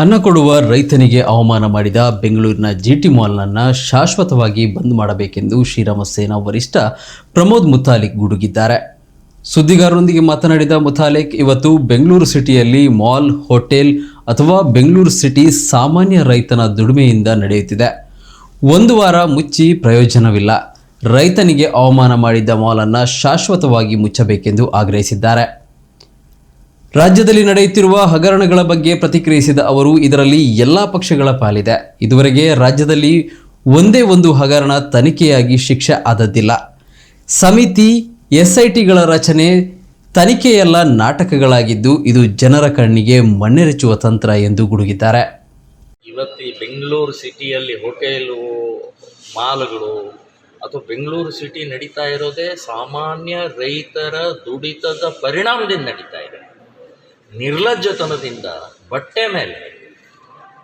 ಅನ್ನ ಕೊಡುವ ರೈತನಿಗೆ ಅವಮಾನ ಮಾಡಿದ ಬೆಂಗಳೂರಿನ ಜಿಟಿ ಮಾಲ್ನನ್ನು ಶಾಶ್ವತವಾಗಿ ಬಂದ್ ಮಾಡಬೇಕೆಂದು ಶ್ರೀರಾಮ ಸೇನಾ ವರಿಷ್ಠ ಪ್ರಮೋದ್ ಮುತಾಲಿಕ್ ಗುಡುಗಿದ್ದಾರೆ. ಸುದ್ದಿಗಾರರೊಂದಿಗೆ ಮಾತನಾಡಿದ ಮುತಾಲಿಕ್ ಇವತ್ತು ಬೆಂಗಳೂರು ಸಿಟಿಯಲ್ಲಿ ಮಾಲ್, ಹೋಟೆಲ್ ಅಥವಾ ಬೆಂಗಳೂರು ಸಿಟಿ ಸಾಮಾನ್ಯ ರೈತನ ದುಡಿಮೆಯಿಂದ ನಡೆಯುತ್ತಿದೆ. ಒಂದು ವಾರ ಮುಚ್ಚಿ ಪ್ರಯೋಜನವಿಲ್ಲ. ರೈತನಿಗೆ ಅವಮಾನ ಮಾಡಿದ್ದ ಮಾಲನ್ನು ಶಾಶ್ವತವಾಗಿ ಮುಚ್ಚಬೇಕೆಂದು ಆಗ್ರಹಿಸಿದ್ದಾರೆ. ರಾಜ್ಯದಲ್ಲಿ ನಡೆಯುತ್ತಿರುವ ಹಗರಣಗಳ ಬಗ್ಗೆ ಪ್ರತಿಕ್ರಿಯಿಸಿದ ಅವರು, ಇದರಲ್ಲಿ ಎಲ್ಲ ಪಕ್ಷಗಳ ಪಾಲಿದೆ. ಇದುವರೆಗೆ ರಾಜ್ಯದಲ್ಲಿ ಒಂದೇ ಒಂದು ಹಗರಣ ತನಿಖೆಯಾಗಿ ಶಿಕ್ಷೆ ಆದದ್ದಿಲ್ಲ. ಸಮಿತಿ, ಎಸ್ಐಟಿಗಳ ರಚನೆ ತನಿಖೆಯೆಲ್ಲ ನಾಟಕಗಳಾಗಿದ್ದು, ಇದು ಜನರ ಕಣ್ಣಿಗೆ ಮಣ್ಣೆರಚುವ ತಂತ್ರ ಎಂದು ಗುಡುಗಿದ್ದಾರೆ. ಇವತ್ತು ಬೆಂಗಳೂರು ಸಿಟಿಯಲ್ಲಿ ಹೋಟೆಲು, ಮಾಲ್ಗಳು ಅಥವಾ ಬೆಂಗಳೂರು ಸಿಟಿ ನಡೀತಾ ಇರೋದೇ ಸಾಮಾನ್ಯ ರೈತರ ದುಡಿತದ ಪರಿಣಾಮದಿಂದ ನಡೀತಾ ನಿರ್ಲಜ್ಜತನದಿಂದ ಬಟ್ಟೆ ಮೇಲೆ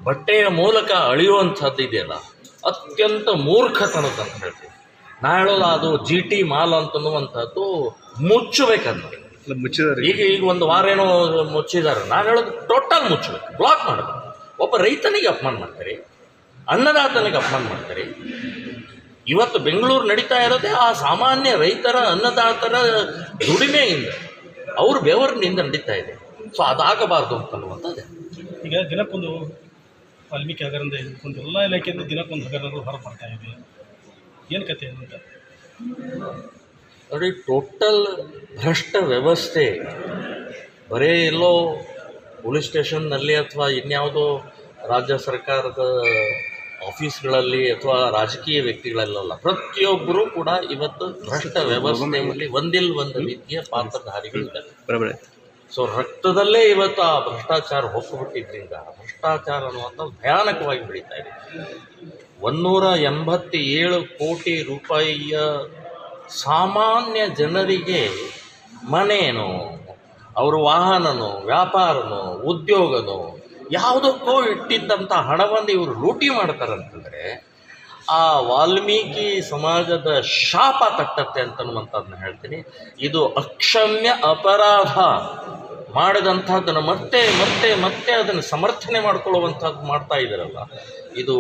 ಬಟ್ಟೆಯ ಮೂಲಕ ಅಳಿಯುವಂಥದ್ದು ಇದೆಯಲ್ಲ ಅತ್ಯಂತ ಮೂರ್ಖತನದ ಅಂತ ಹೇಳ್ತೀವಿ. ನಾ ಹೇಳೋದು ಅದು ಜಿ ಟಿ ಮಾಲ್ ಅಂತನ್ನುವಂಥದ್ದು ಮುಚ್ಚಬೇಕಂತ ಮುಚ್ಚಿದಾರೆ ಈಗ ಈಗ ಒಂದು ವಾರ ಏನೋ ಮುಚ್ಚಿದ್ದಾರೆ. ನಾನು ಹೇಳೋದು ಟೋಟಲ್ ಮುಚ್ಚಬೇಕು. ಬ್ಲಾಕ್ ಮಾಡಬೇಕು. ಒಬ್ಬ ರೈತನಿಗೆ ಅಪಮಾನ ಮಾಡ್ತಾರೆ ಅನ್ನದಾತನಿಗೆ ಅಪಮಾನ ಮಾಡ್ತಾರೆ. ಇವತ್ತು ಬೆಂಗಳೂರು ನಡೀತಾ ಇರೋದೇ ಆ ಸಾಮಾನ್ಯ ರೈತರ ಅನ್ನದಾತರ ದುಡಿಮೆಯಿಂದ ಅವ್ರ ಬೆವರಿನಿಂದ ನಡೀತಾ ಇದೆ. ಸೊ ಅದಾಗಬಾರ್ದು ಅಂತನ್ನುವಂಥದ್ದು. ಈಗ ದಿನಕ್ಕೊಂದು ವಾಲ್ಮೀಕಿ ಹಗರಣ ಒಂದು ಎಲ್ಲ ಇಲಾಖೆಯಿಂದ ದಿನಕ್ಕೊಂದು ಹಗರಣಗಳು ಹೊರ ಬರ್ತಾ ಇದೆ. ಏನು ಕತೆ ಅದು ಅಂತ? ನೋಡಿ ಟೋಟಲ್ ಭ್ರಷ್ಟ ವ್ಯವಸ್ಥೆ ಬರೀ ಎಲ್ಲೋ ಪೊಲೀಸ್ ಸ್ಟೇಷನ್ನಲ್ಲಿ ಅಥವಾ ಇನ್ಯಾವುದೋ ರಾಜ್ಯ ಸರ್ಕಾರದ ಆಫೀಸ್ಗಳಲ್ಲಿ ಅಥವಾ ರಾಜಕೀಯ ವ್ಯಕ್ತಿಗಳಲ್ಲ ಪ್ರತಿಯೊಬ್ಬರೂ ಕೂಡ ಇವತ್ತು ಭ್ರಷ್ಟ ವ್ಯವಸ್ಥೆಯಲ್ಲಿ ಒಂದಿಲ್ ಒಂದು ರೀತಿಯ ಪಾತ್ರಧಾರಿಗಳಿದ್ದಾರೆ. ಸೊ ರಕ್ತದಲ್ಲೇ ಇವತ್ತು ಆ ಭ್ರಷ್ಟಾಚಾರ ಹೊಕ್ಕುಬಿಟ್ಟಿದ್ರಿಂದ, ಭ್ರಷ್ಟಾಚಾರ ಅನ್ನುವಂಥದ್ದು ಭಯಾನಕವಾಗಿ ಬೆಳೀತಾ ಇದೆ. ಒನ್ನೂರ ಎಂಬತ್ತೇಳು ಕೋಟಿ ರೂಪಾಯಿಯ ಸಾಮಾನ್ಯ ಜನರಿಗೆ ಮನೇನೋ ಅವರ ವಾಹನನೋ, ವ್ಯಾಪಾರನೋ, ಉದ್ಯೋಗನೋ, ಯಾವುದಕ್ಕೋ ಇಟ್ಟಿದ್ದಂಥ ಹಣವನ್ನು ಇವರು ಲೂಟಿ ಮಾಡ್ತಾರಂತಂದರೆ ಆ ವಾಲ್ಮೀಕಿ ಸಮಾಜದ ಶಾಪ ತಟ್ಟತ್ತೆ ಅಂತನ್ನುವಂಥದ್ದನ್ನ ಹೇಳ್ತೀನಿ. ಇದು ಅಕ್ಷಮ್ಯ ಅಪರಾಧ. ಮಾಡಿದಂಥದ್ದನ್ನು ಮತ್ತೆ ಮತ್ತೆ ಮತ್ತೆ ಅದನ್ನು ಸಮರ್ಥನೆ ಮಾಡ್ಕೊಳ್ಳುವಂಥದ್ದು ಮಾಡ್ತಾ ಇದ್ದಾರಲ್ಲ ಇದು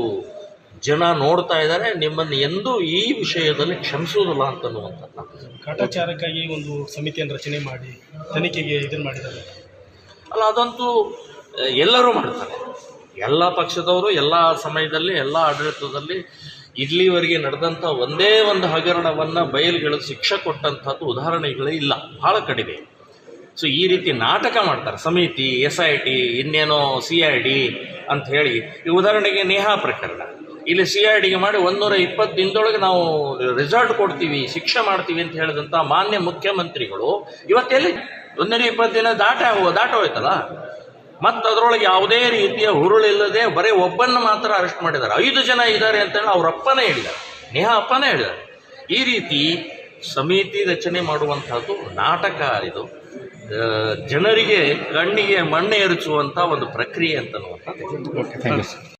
ಜನ ನೋಡ್ತಾ ಇದ್ದಾರೆ ನಿಮ್ಮನ್ನು ಎಂದೂ ಈ ವಿಷಯದಲ್ಲಿ ಕ್ಷಮಿಸುವುದಿಲ್ಲ ಅಂತನ್ನುವಂಥದ್ದು ಕಾಟಾಚಾರಕ್ಕಾಗಿ ಒಂದು ಸಮಿತಿಯನ್ನು ರಚನೆ ಮಾಡಿ ತನಿಖೆಗೆ ಇದನ್ನು ಮಾಡಿದ್ದಾರೆ. ಅಲ್ಲ ಅದಂತೂ ಎಲ್ಲರೂ ಮಾಡ್ತಾರೆ. ಎಲ್ಲ ಪಕ್ಷದವರು ಎಲ್ಲ ಸಮಯದಲ್ಲಿ ಎಲ್ಲ ಆಡಳಿತದಲ್ಲಿ ಇಲ್ಲಿವರೆಗೆ ನಡೆದಂಥ ಒಂದೇ ಒಂದು ಹಗರಣವನ್ನು ಬಯಲುಗಳು ಶಿಕ್ಷೆ ಕೊಟ್ಟಂಥದ್ದು ಉದಾಹರಣೆಗಳೇ ಇಲ್ಲ, ಬಹಳ ಕಡಿಮೆ. ಸೊ ಈ ರೀತಿ ನಾಟಕ ಮಾಡ್ತಾರೆ, ಸಮಿತಿ ಎಸ್ ಐ ಟಿ ಇನ್ನೇನೋ ಸಿ ಐ ಡಿ ಅಂತ ಹೇಳಿ, ಈ ಉದಾಹರಣೆಗೆ ನೇಹಾ ಪ್ರಕರಣ. ಇಲ್ಲಿ ಸಿ ಐ ಡಿಗೆ ಮಾಡಿ ಒಂದೂರ ಇಪ್ಪತ್ತು ದಿನದೊಳಗೆ ನಾವು ರಿಸಲ್ಟ್ ಕೊಡ್ತೀವಿ, ಶಿಕ್ಷೆ ಮಾಡ್ತೀವಿ ಅಂತ ಹೇಳಿದಂಥ ಮಾನ್ಯ ಮುಖ್ಯಮಂತ್ರಿಗಳು ಇವತ್ತೆಲ್ಲಿ ಒಂದೂರ ಇಪ್ಪತ್ತು ದಿನ ದಾಟ ದಾಟ ಹೋಯ್ತಲ್ಲ ಮತ್ತು ಅದರೊಳಗೆ ಯಾವುದೇ ರೀತಿಯ ಹುರುಳಿಲ್ಲದೆ ಬರೀ ಒಬ್ಬನ್ನು ಮಾತ್ರ ಅರೆಸ್ಟ್ ಮಾಡಿದ್ದಾರೆ. ಐದು ಜನ ಇದ್ದಾರೆ ಅಂತೇಳಿ ಅವ್ರ ಅಪ್ಪನೇ ಹೇಳಿದ್ದಾರೆ. ನೇಹ ಅಪ್ಪನೇ ಹೇಳಿದ್ದಾರೆ. ಈ ರೀತಿ ಸಮಿತಿ ರಚನೆ ಮಾಡುವಂಥದ್ದು ನಾಟಕ ಇದು ಜನರಿಗೆ ಕಣ್ಣಿಗೆ ಮಣ್ಣೆ ಎರಚುವಂಥ ಒಂದು ಪ್ರಕ್ರಿಯೆ ಅಂತನ್ನುವಂಥದ್ದು ಥ್ಯಾಂಕ್ ಯು